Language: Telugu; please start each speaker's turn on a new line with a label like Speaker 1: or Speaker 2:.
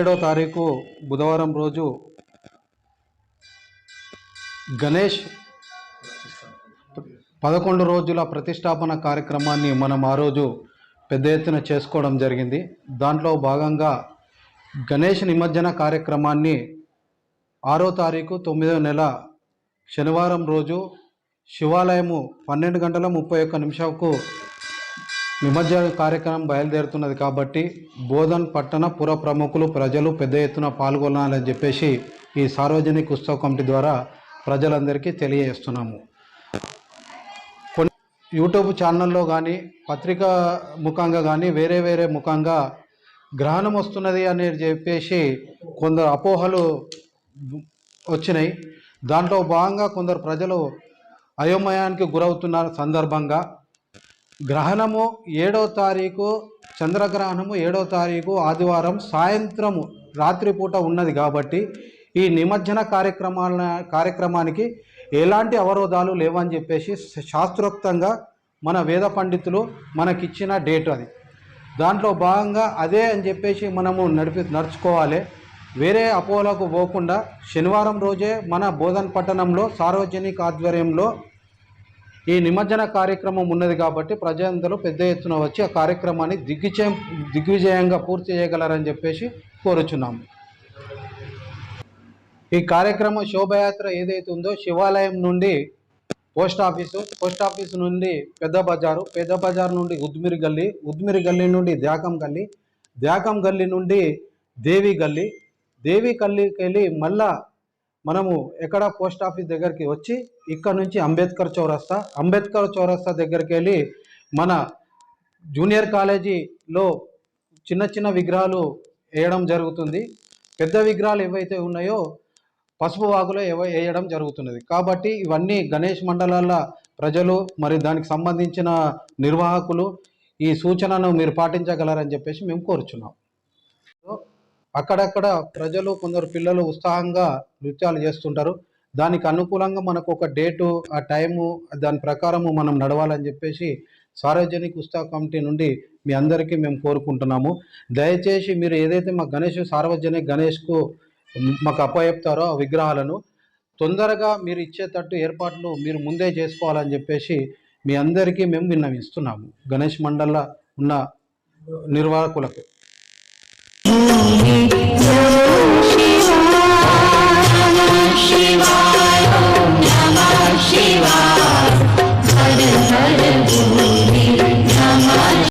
Speaker 1: పదిహేడో తారీఖు బుధవారం రోజు గణేష్ పదకొండు రోజుల ప్రతిష్టాపన కార్యక్రమాన్ని మనం ఆ రోజు పెద్ద ఎత్తున చేసుకోవడం జరిగింది. దాంట్లో భాగంగా గణేష్ నిమజ్జన కార్యక్రమాన్ని ఆరో తారీఖు తొమ్మిదో నెల శనివారం రోజు శివాలయము పన్నెండు గంటల ముప్పై ఒక్క నిమిషాలకు నిమజ్జన కార్యక్రమం బయలుదేరుతున్నది కాబట్టి బోధన్ పట్టణ పుర ప్రముఖులు ప్రజలు పెద్ద ఎత్తున పాల్గొనాలని చెప్పేసి ఈ సార్వజనిక ఉత్సవ కమిటీ ద్వారా ప్రజలందరికీ తెలియజేస్తున్నాము. కొన్ని యూట్యూబ్ ఛానల్లో కానీ పత్రిక ముఖంగా కానీ వేరే వేరే ముఖంగా గ్రహణం వస్తున్నది అని చెప్పేసి కొందరు అపోహలు వచ్చినాయి. దాంట్లో భాగంగా కొందరు ప్రజలు అయోమయానికి గురవుతున్న సందర్భంగా గ్రహణము ఏడో తారీఖు చంద్రగ్రహణము ఏడో తారీఖు ఆదివారం సాయంత్రము రాత్రిపూట ఉన్నది కాబట్టి ఈ నిమజ్జన కార్యక్రమాల కార్యక్రమానికి ఎలాంటి అవరోధాలు లేవని చెప్పేసి శాస్త్రోక్తంగా మన వేద పండితులు మనకిచ్చిన డేట్ అది. దాంట్లో భాగంగా అదే అని చెప్పేసి మనము నడిపి నడుచుకోవాలి. వేరే అపోలకు పోకుండా శనివారం రోజే మన బోధన్ పట్టణంలో సార్వజనిక ఆధ్వర్యంలో ఈ నిమజ్జన కార్యక్రమం ఉన్నది కాబట్టి ప్రజలందరూ పెద్ద ఎత్తున వచ్చి ఆ కార్యక్రమాన్ని దిగ్విజయం దిగ్విజయంగా పూర్తి చేయగలరని చెప్పేసి కోరుచున్నాము ఈ కార్యక్రమం శోభయాత్ర ఏదైతే ఉందో శివాలయం నుండి పోస్ట్ ఆఫీసు పోస్ట్ ఆఫీస్ నుండి పెద్ద బజారు పెద్ద బజార్ నుండి ఉద్మిరి గల్లీ ఉద్మిరి గల్లీ నుండి ద్యాకం గల్లీ ద్యాకం గల్లీ నుండి దేవి గల్లీ దేవి గల్లీకి వెళ్ళి మళ్ళా మనము ఎక్కడ పోస్ట్ ఆఫీస్ దగ్గరికి వచ్చి ఇక్కడ నుంచి అంబేద్కర్ చౌరస్తా అంబేద్కర్ చౌరస్తా దగ్గరికి వెళ్ళి మన జూనియర్ కాలేజీలో చిన్న చిన్న విగ్రహాలు వేయడం జరుగుతుంది. పెద్ద విగ్రహాలు ఏవైతే ఉన్నాయో పసుపు వాగులో ఏవో వేయడం జరుగుతున్నది. కాబట్టి ఇవన్నీ గణేష్ మండలాల ప్రజలు మరి దానికి సంబంధించిన నిర్వాహకులు ఈ సూచనను మీరు పాటించగలరని చెప్పేసి మేము కోరుచున్నాం. అక్కడక్కడ ప్రజలు కొందరు పిల్లలు ఉత్సాహంగా నృత్యాలు చేస్తుంటారు. దానికి అనుకూలంగా మనకు ఒక డేటు ఆ టైము దాని ప్రకారము మనం నడవాలని చెప్పేసి సార్వజనిక ఉత్సవ కమిటీ నుండి మీ అందరికీ మేము కోరుకుంటున్నాము. దయచేసి మీరు ఏదైతే మా గణేష్ సార్వజనిక గణేష్కు మాకు అప్పయెప్తారో ఆ విగ్రహాలను తొందరగా మీరు ఇచ్చేటట్టు ఏర్పాట్లు మీరు ముందే చేసుకోవాలని చెప్పేసి మీ అందరికీ మేము విన్నవిస్తున్నాము. గణేష్ మండల ఉన్న నిర్వాహకులకు.
Speaker 2: she